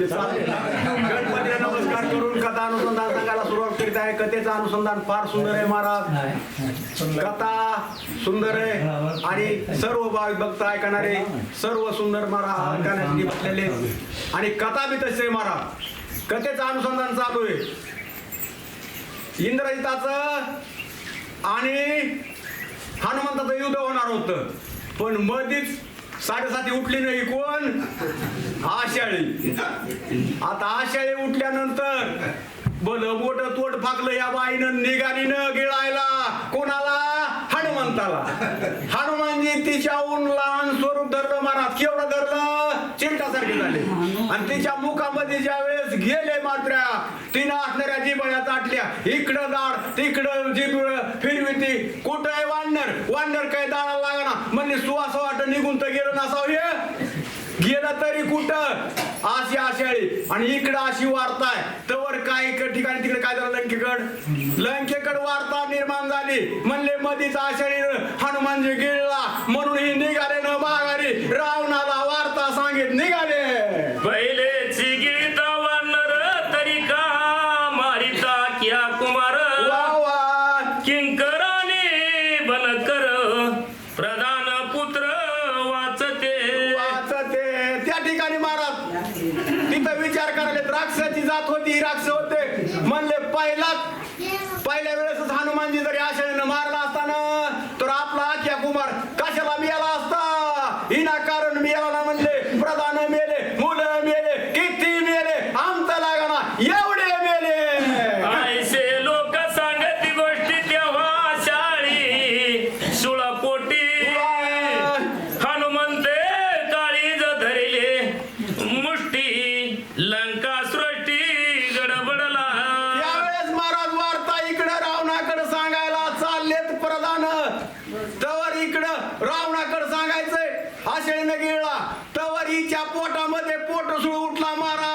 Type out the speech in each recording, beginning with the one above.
गणपतीला नमस्कार करून कथा अनुसंधान सांगायला सुरुवात करीत आहे. कथेचं अनुसंधान फार सुंदर आहे महाराज. कथा सुंदर आहे. आणि सर्व भाविक भक्त ऐकणारे सर्व सुंदर महाराज ऐकण्यासाठी बसलेले आणि कथा बी तसे महाराज. कथेचं अनुसंधान चालू आहे. इंद्रजिताचं आणि हनुमंताचं युद्ध होणार होतं. पण मधीच साडेसाती उठली नाही कोण? आषाढी आता आशाळी उठल्यानंतर भलं तोट तोड फाकलं या बाईनं निगारीनं गिळायला. कोणाला? हनुमंताला. हनुमानजी तिच्याहून लहान स्वरूप धरलं महाराज. केवढं धरलं? चिंटासारखे झाले. आणि तिच्या मुखामध्ये ज्या वेळेस गेले मात्र तिनं असणाऱ्या जिबळ्या ताटल्या इकडं दाड तिकडं जिबळ फिरविती. कुठं आहे वांडर वांडर काय दाळा लागना म्हणजे सुवास वाट निघून तर गेलं नसावं हे. गेलं तरी कुठं? अशी आषाढी. आणि इकडं अशी वार्ता आहे. तवर काय ठिकाणी तिकडे काय झालं लंकेकड? लंकेकड वार्ता निर्माण झाली. म्हणले मधीच आषाढी हनुमानजी गिळला म्हणून ही निघाले न माघारी. रावणाला वार्ता सांगित निघाले. मारला असताना तर आपला आख्या कुमार रावणाकडे सांगायचंय आषाढीनं गिळला तवर हिच्या पोटामध्ये पोट सुळ उठला मारा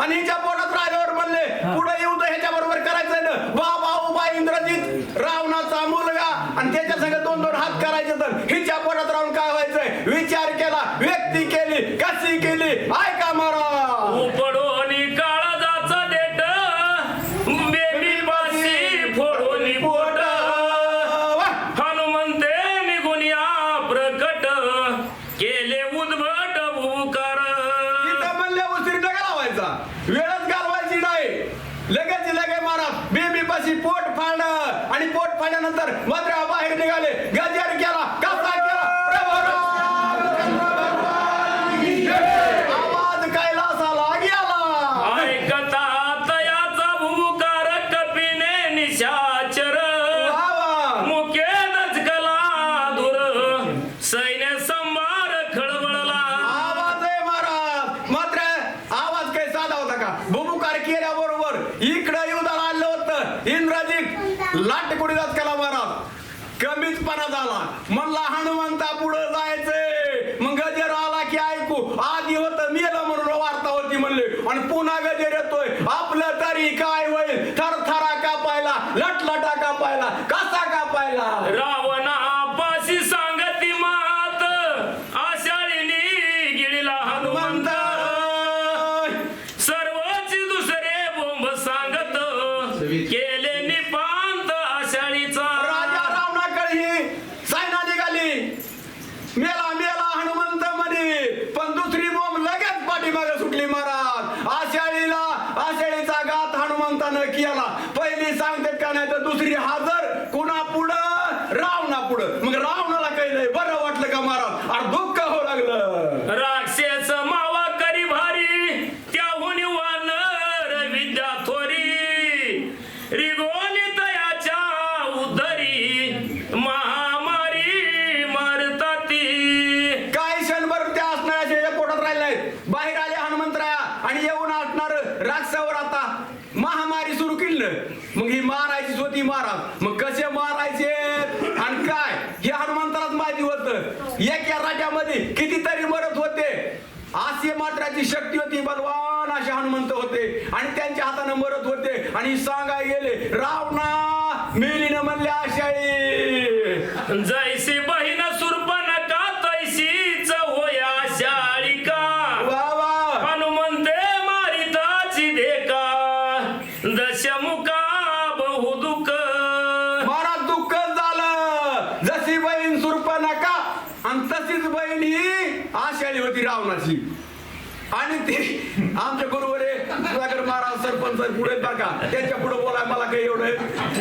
आणि हिच्या पोटात राहिल्यावर म्हणले पुढे येऊ तर ह्याच्या बरोबर करायचं ना. बाबा उभा इंद्रजित रावणाचा मुलगा. आणि त्याच्या संग दोन दोन हात करायचे तर हिच्या पोटात राहून काय व्हायचंय? विचार केला व्यक्ती केली कशी केली? ऐका लगे बेबी पाशी पोट फाडलं आणि पोट फाडल्यानंतर मात्र बाहेर निघाले. गजर केला कसा केला. कमीचपणा झाला. म्हणला हनुमंता पुढं जायचंय. मग गजर दुसरी हजर कुणा पुढं रावणा पुढं मग रावणाला कळलंय बरं वाटलं का महाराज? अरे दुःख हो लागलं. राक्षस मावा करी भारी त्याहून वानर विद्या थोरी. रिगोनी तयाच्या उदरी महामारी मारताती काय क्षणभर त्या असणाऱ्या पोटात राहिल्या? बाहेर आले हनुमंतराया आणि येऊन असणार राक्षसावर आता. महामारी सुरू केली मग ही होती महाराज मग कसे मारायचे? आणि काय? हे हनुमंतालाच माहिती होत. एक या राज्यामध्ये कितीतरी मरत होते. असे मात्राची शक्ती होती बलवान असे हनुमंत होते. आणि त्यांच्या हाताने मरत होते. आणि सांगाय गेले रावणा मेलीनं म्हणले आशाळी जैसी बहीण सुरपणका तैसीच होया शाळिका. वा वा. हनुमंते मारिताची देखा. दशमुखा बहु दुःख मला दुःख झालं जशी बहीण सुरप नका आणि तशीच बहीण ही आशाळी होती रावणाची आणि ते आमचे गुरुवरे सुधाकर महाराज सरपंच पुढे टाका. त्यांच्या पुढे बोलाय मला काही एवढं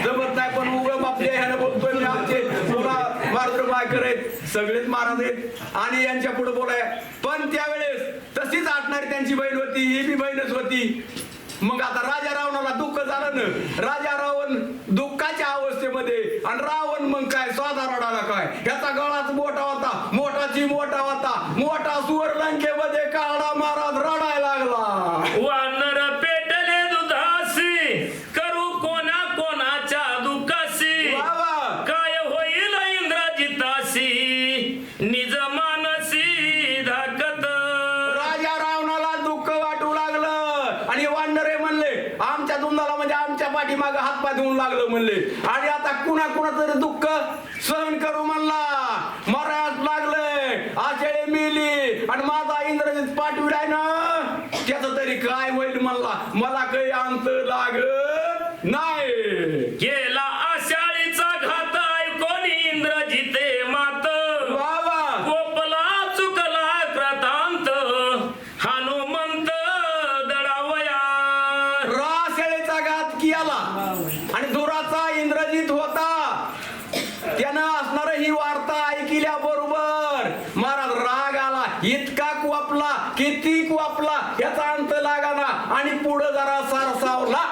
जमत नाही पण उगम बापले ह्यानं बोलतोय मी आमचे. पुन्हा मारुद्र मायकर आहेत सगळेच महाराज आहेत आणि यांच्या पुढे बोलाय. पण त्यावेळेस तशीच आटणारी त्यांची बहीण होती ही बी बहीणच होती. मग आता राजा रावणाला दुःख झालं ना? राजा रावण दुःखाच्या अवस्थेमध्ये आणि रावण मग काय साधा रडाला काय? ह्याचा गळाच मोठा होता मोठाची मोठा होता मोठा सुवर लंकेमध्ये करू लागलं म्हणले. आणि आता कुणा कुणा तरी दुःख? सहन करू म्हणला. मरायच लागलंय. आशेळे मिली. आणि माझा इंद्रजित पाठविडाय ना. त्याच तरी काय होईल म्हणला. मला काही याचा अंत लागाना. आणि पुढे जरा सारसावला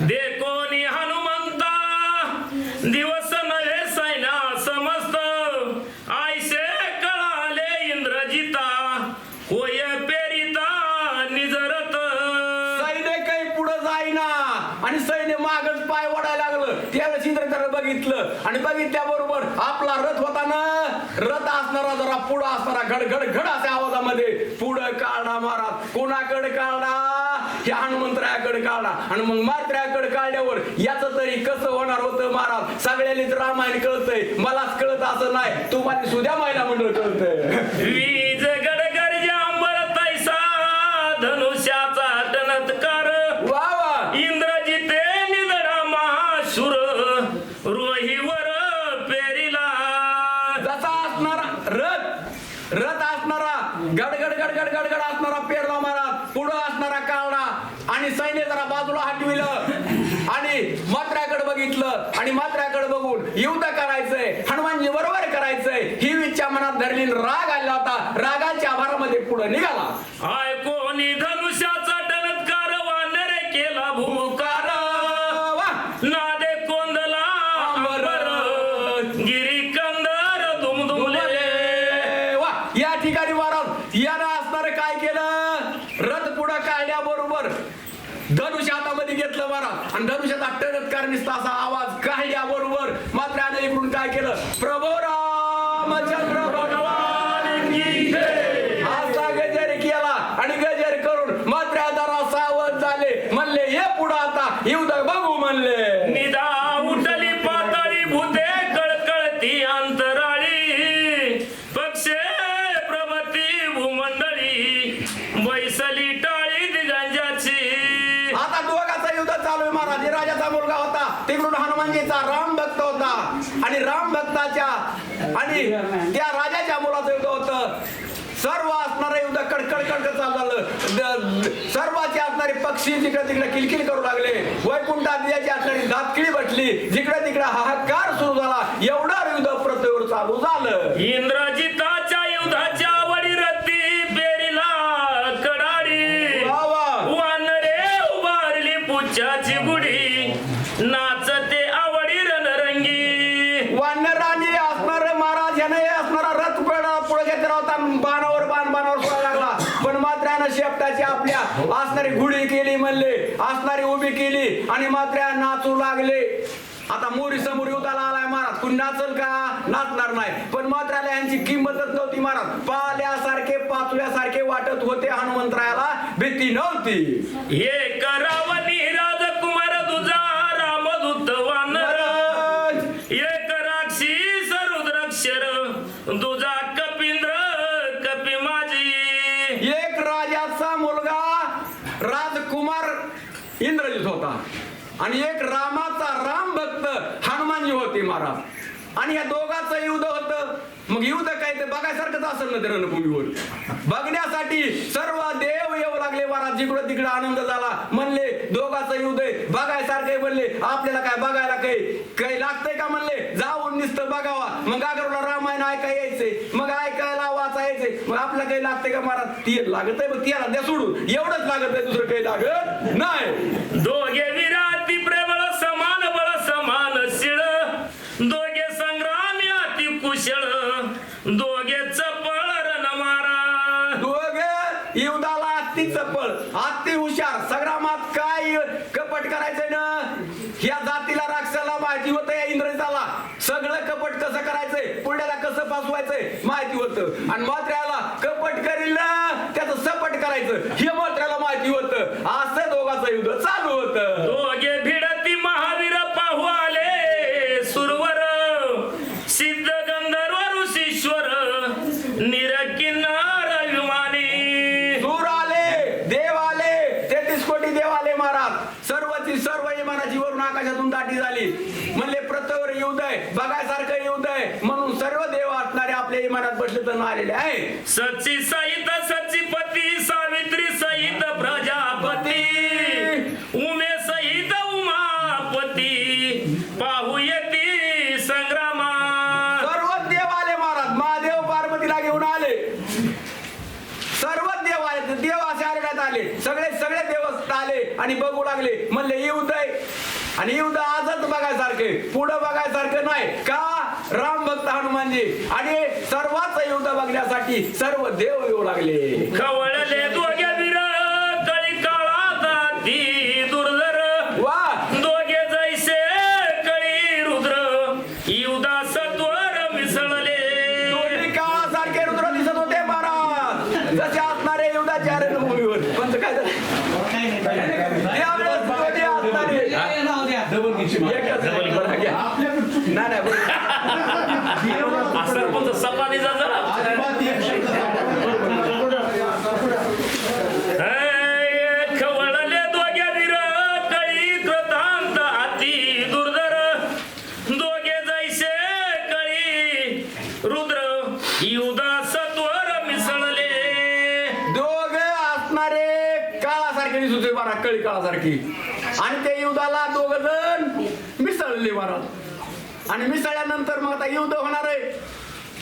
देखोनी हनुमंता दिवस नव्हे सैना समस्त. आयसे कळाले इंद्रजिता होय पेरिता निजरत. सैन्य काही पुढे जाईना. आणि सैन्य मागच पाय ओढायला लागलं. त्यावेळेस इंद्रजानं बघितलं. आणि बघितल्या बरोबर आपला रथ होता ना रथ असणारा जरा पुढं असणारा घड घड असे आवाजामध्ये. पुढं काढा महाराज. कोणाकडे काढा? हे हनुमंतरायाकडे काढा. आणि मग मात्र्याकडे काढल्यावर याच तरी कसं होणार होतं महाराज? सगळ्यांनीच रामायण कळतंय. मलाच कळत असं नाही. तुम्हाला सुद्या महिला मंडळ कळतंय. करायचंय. हनुमानजी बरोबर करायचंय. ही इच्छा मनात धरली राग आला होता. रागाच्या आभारामध्ये पुढे निघाला. ऐकोनी धनुष्याचा टनत्कार वानरे केला भूकार? वा! नादे कोंदला गिरी कंदर वा. या ठिकाणी महाराज यानं असणार काय केलं? रथ पुढं काढल्याबरोबर धनुष्य हातामध्ये घेतलं महाराज. आणि धनुष्याचा टणत्कार निसता असा भक्ताच्या आणि त्या राजाच्या मुलाचं युद्ध होतं. सर्व असणारं युद्ध कडकड कडकड चालू झालं. द- सर्वाचे असणारे पक्षी जिकडे तिकडे किलकिल करू लागले. वैकुंठात याची असणारी दातकिळी बसली जिकडे तिकडे हाहाकार सुरू झाला. केली आणि मात्र नाचू लागले. आता मोरी समोर युद्धाला आलाय महाराज. कुणी नाचल का? नाचणार नाही. पण मात्र यांची किंमतच नव्हती महाराज. पाल्यासारखे पाचव्यासारखे वाटत होते हनुमंतरायाला. भीती नव्हती. एक महाराज आणि या दोघांचं युद्ध होतं. मग युद्ध काय ते बघायसारखंच असेल ना ते रणभूमीवर. बघण्यासाठी सर्व देव येऊ लागले महाराज. जिकडं तिकडं आनंद झाला. म्हणले दोघांचं युद्ध आहे. बघायसारखं म्हणले आपल्याला काय बघायला काही काही लागतंय का? म्हणले जाऊन नुसतं बघावा. मग अगरला रामायण ऐका यायचंय मग ऐकायला वाचायचंय मग आपल्याला काही लागतंय का महाराज? ती लागत आहे मग तिला द्या सोडून. एवढंच लागत आहे दुसरं काही लागत नाही. दोघे अति कुशळ दोघे रण मारा. दोघे? युद्धाला आत्ती चपळ. अति हुशार. संग्रामात काय कपट करायचंय ना? ह्या जातीला राक्षसाला माहिती होतं या इंद्रजाला. सगळं कपट कसं करायचंय? पुण्याला कसं पासवायचंय माहिती होतं. आणि मात्र्याला कपट करील ना त्याचं सपट करायचं. हे मात्र्याला माहिती होतं. असं दोघांचं युद्ध चालू आकाशातून दाटी झाली. म्हणले प्रत्यवर युद्ध आहे बघायसारखं आहे म्हणून सर्व देव असणारे आपल्या इमानात बसले तर आलेले आहे. सची सहित सचिपती सावित्री सहित प्रजापती. उमे सहित उमापती. पाहू येती संग्रामा. सर्व देव आले महाराज महादेव पार्वतीला घेऊन आले. सर्व देव आले देव असे आलेल्यात आले. सगळे सगळे देव आले आणि बघू लागले. म्हणले युद्ध आहे आणि युद्ध आजच बघायसारखे. पुढं बघायसारखं नाही. का? राम भक्त हनुमानजी. आणि सर्वांच युद्ध बघण्यासाठी सर्व देव येऊ लागले. खवळले रुद्र युदा सत्वर मिसळले. दोघे असणारे काळासारखे दिसत होते कळी काळासारखी आणि ते युद्धाला दोघ जण मिसळले महाराज आणि मिसळल्यानंतर मग आता युद्ध होणार आहे.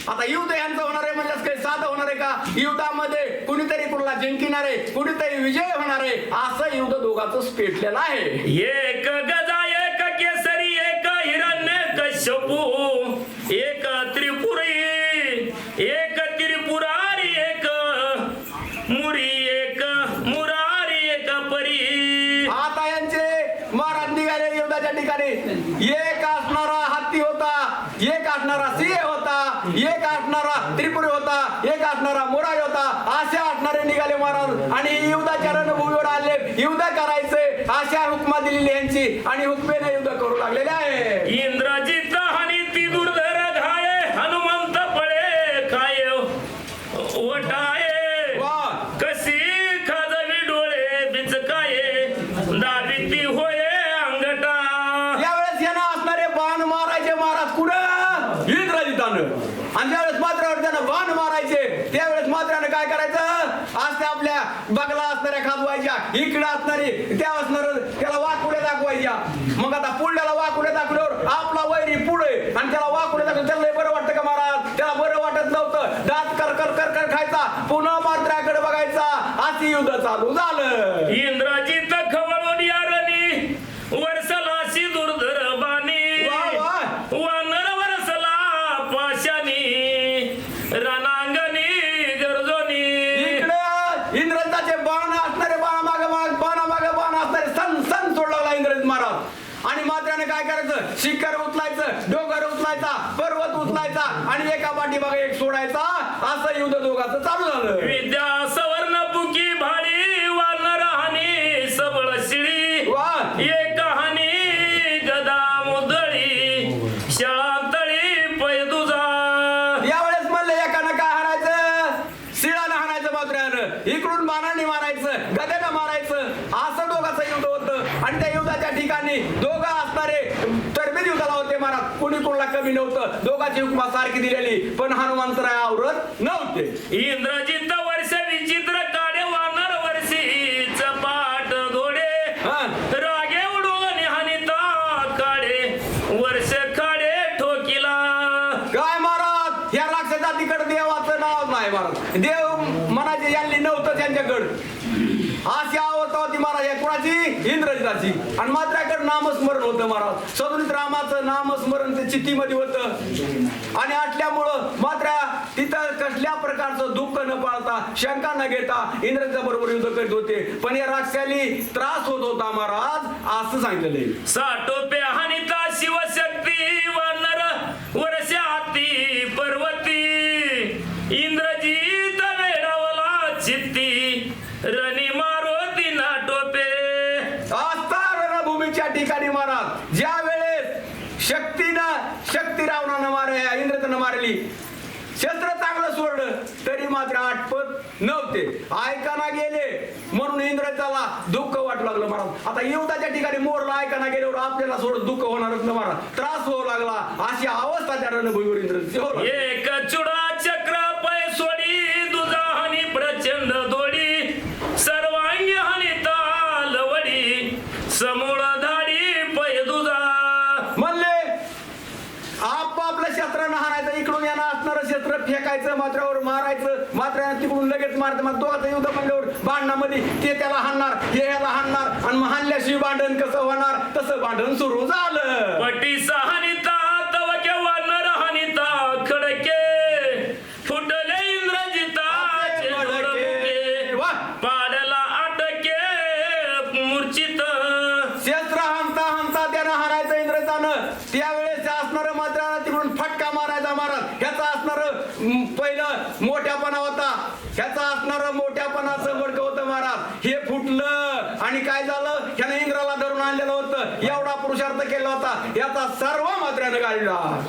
आता युद्ध यांचं होणार आहे म्हणजे काही साधं होणार आहे का? युद्धामध्ये कुणीतरी कुणाला जिंकणार आहे कुणीतरी विजय होणार आहे असं युद्ध दोघांचं पेटलेलं आहे. एक गजा एक केसरी एक हिरण्य कशपू एक त्रिपुरी एक त्रिपुरारी एक मुरी एक मुरारी एक परी आता यांचे महाराज निघाले युद्धाच्या ठिकाणी एक असणारा हत्ती होता एक असणारा सिंह होता एक असणारा त्रिपुरी होता एक असणारा मुरारी होता असे असणारे निघाले महाराज. आणि युद्धाच्या रणभूमीवर आले. युद्ध करायचे अशा हुकमा दिलेली यांची आणि हुकमेने युद्ध करू लागलेले आहे इंद्रजित हानी ती दुर्धर घाये हनुमंत पळे काय वटाये वा कशी खाजवी डोळे बिचकाये दाबी ती होये अंगटा यावेळेस यांना असणारे बाण मारायचे महाराज कुठं इंद्रजितानं आणि ज्यावेळेस मात्रावर त्यानं बाण मारायचे त्यावेळेस मात्रानं काय करायचं आज त्या आपल्या बगला असणाऱ्या खाजवायच्या इकडं असणारी त्या असणार त्याला वाकुड्या दाखवायच्या. मग आता पुढल्याला वाकुड्या दाखवल्यावर आपला वैरी पुढे आणि त्याला वाकुड्या दाखवलं त्याला लय बरं वाटतं का महाराज त्याला बरं वाटत नव्हतं दात कर कर कर कर खायचा पुन्हा मात्राकडे बघायचा अशी युद्ध चालू झालं इंद्रजित खवळून यारणी वरसलाशी दुर्धर बाणी वा, वा. वानर वरसला पाशानी रणांगणी गरजोनी इकडं इंद्रजाचे आणि मात्र्याने काय करायचं शिखर उचलायचं डोंगर उचलायचा पर्वत उचलायचा आणि एका पाठीमागे एक सोडायचा असं युद्ध दोघांचं चालू झालं. विद्या कमी नव्हतं. दोघांची हुकमा सारखी दिलेली. पण हनुमंतराय आवरत नव्हते. इंद्रजित वर्ष विचित्र वानर घोडे. रागे उडून हानिता काडे वर्ष काडे ठोकिला. काय महाराज? या राक्षसा तिकडे देवाचं नाव नाही महाराज. देव मनाचे यांनी नव्हतं त्यांच्याकडं अशी अवस्था होती महाराज. या कुणाची? इंद्रजिताची. आणि मात्राकडे नामस्मरण होतं महाराज. सदुनित रामाचं नामस्मरण ते होतं. आणि आटल्यामुळं मात्र तिथं कसल्या प्रकारचं दुःख न पाळता शंका न घेता इंद्रजिता बरोबर युद्ध करीत होते. पण या राक्षसाली त्रास होत होता महाराज असं सांगितलेलं आहे. ऐकाना गेले. म्हणून इंद्रजाला दुःख वाटू लागलं महाराज. आता युद्धाच्या ठिकाणी मोरला ऐकाना गेल्यावर आपल्याला सोडत दुःख होणारच ना महाराज. त्रास होऊ लागला. अशी अवस्था त्या रणभूमीवर इंद्र हो दोघांचं युद्ध म्हणल्यावर भांडणामध्ये ते त्याला हाणणार हे याला हाणणार आणि मग हाणल्याशिवाय भांडण कसं होणार? तसं भांडण सुरू झालं. पटी सहानी तव केव्हा नर हानिता खडके फुटले इंद्रजिताचे डोळके वा पाडला अटके मूर्छित शस्त्र हाणता हाणता त्यानं हाणायचं इंद्रजानं त्यावेळेस असणार मात्र तिकडून फटका मारायचा महाराज ह्याचा असणार पहिलं मोठ्यापणा होता ह्याचा असणार मोठ्यापणाचं मडकं होतं महाराज हे फुटलं आणि काय झालं ह्यानं इंद्राला धरून आणलेलं होतं एवढा पुरुषार्थ केला होता. याचा सर्व मात्र्यानं गाडला